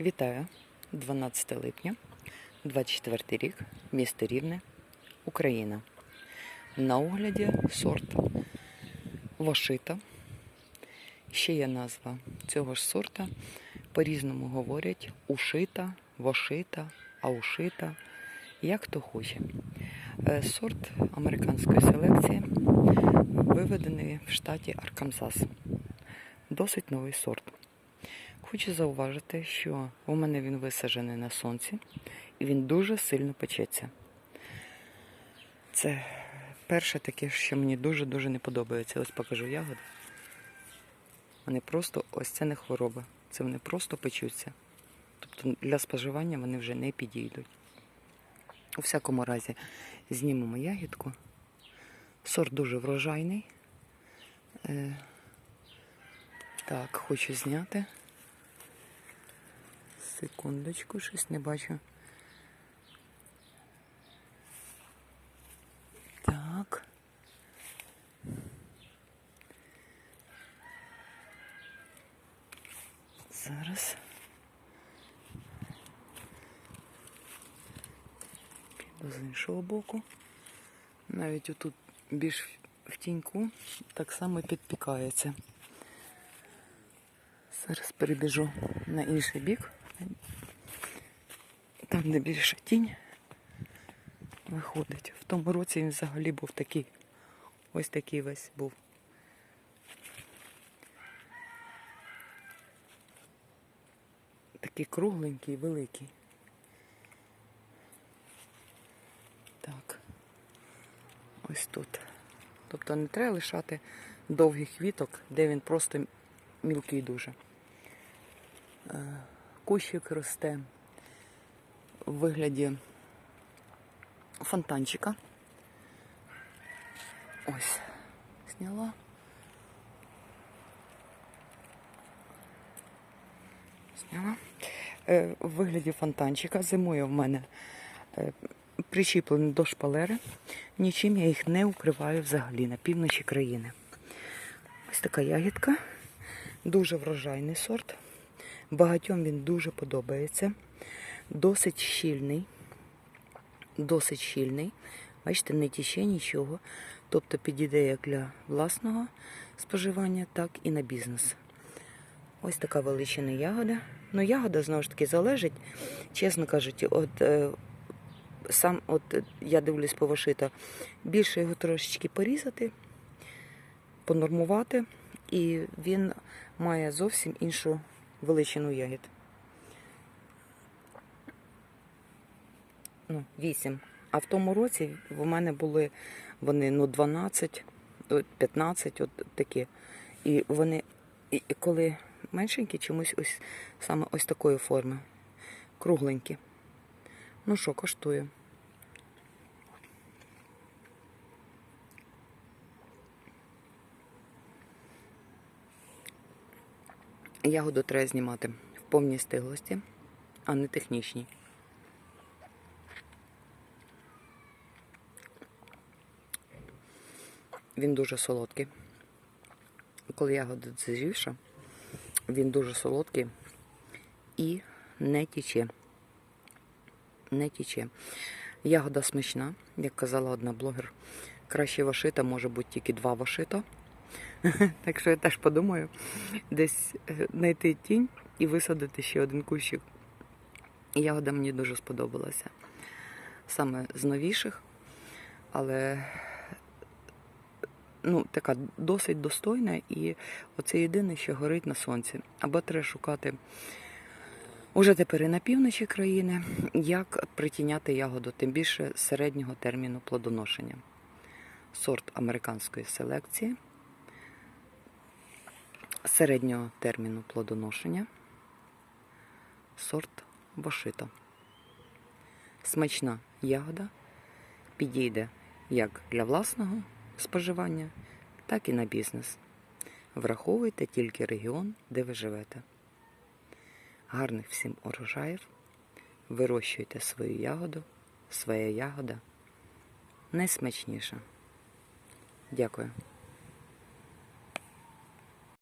Вітаю! 12 липня, 24 рік, місто Рівне, Україна. На огляді сорт Вашита. Ще є назва цього ж сорта. По-різному говорять ушита, вашита, аушита, як хто хоче. Е, Сорт американської селекції виведений в штаті Арканзас. Досить новий сорт. Хочу зауважити, що у мене він висаджений на сонці і він дуже сильно печеться. Це перше таке, що мені дуже-дуже не подобається. Ось покажу ягоди. Вони просто, ось це не хвороба. Це вони просто печуться. Тобто для споживання вони вже не підійдуть. У всякому разі, знімемо ягідку. Сорт дуже врожайний. Е, так, хочу зняти. Секундочку, щось не бачу. Так. Зараз. Піду з іншого боку. Навіть отут більш в тіньку так само підпікається. Зараз перебіжу на інший бік. Там, де більше тінь виходить. В тому році він взагалі був такий. Ось такий весь був. Такий кругленький, великий. Так. Ось тут. Тобто не треба лишати довгих віток, де він просто мілкий дуже. Кущик росте в вигляді фонтанчика. Ось, зняла. Зняла. Е, В вигляді фонтанчика зимує в мене е, причіплений до шпалери. Нічим я їх не укриваю взагалі на півночі країни. Ось така ягідка. Дуже врожайний сорт. Багатьом він дуже подобається. Досить щільний. Досить щільний. Бачите, не тіще нічого. Тобто підійде як для власного споживання, так і на бізнес. Ось така величина ягода. Ну, ягода знову ж таки залежить, чесно кажучи, от е, сам, от е, я дивлюсь по Вашита, більше його трошечки порізати, понормувати, і він має зовсім іншу величину ягід. Ну, 8. А в тому році в мене були вони ну, 12, 15, от такі. І вони, і коли меншенькі, чомусь ось саме ось такої форми. Кругленькі. Ну що, коштую. Ягоду треба знімати в повній стиглості, а не технічній. Він дуже солодкий. Коли ягода зрівша, він дуже солодкий і не тіче. Не тіче. Ягода смачна, як казала одна блогер. Краще вашита може бути тільки два вашита. Так що я теж подумаю, десь е, знайти тінь і висадити ще один кущик. Ягода мені дуже сподобалася. Саме з новіших, але ну, така досить достойна, і оце єдине, що горить на сонці. Або треба шукати уже тепер і на півночі країни, як притіняти ягоду, тим більше середнього терміну плодоношення. Сорт американської селекції, середнього терміну плодоношення, сорт Бошито. Смачна ягода підійде як для власного споживання, так і на бізнес. Враховуйте тільки регіон, де ви живете. Гарних всім урожаїв. Вирощуйте свою ягоду, своя ягода найсмачніша. Дякую.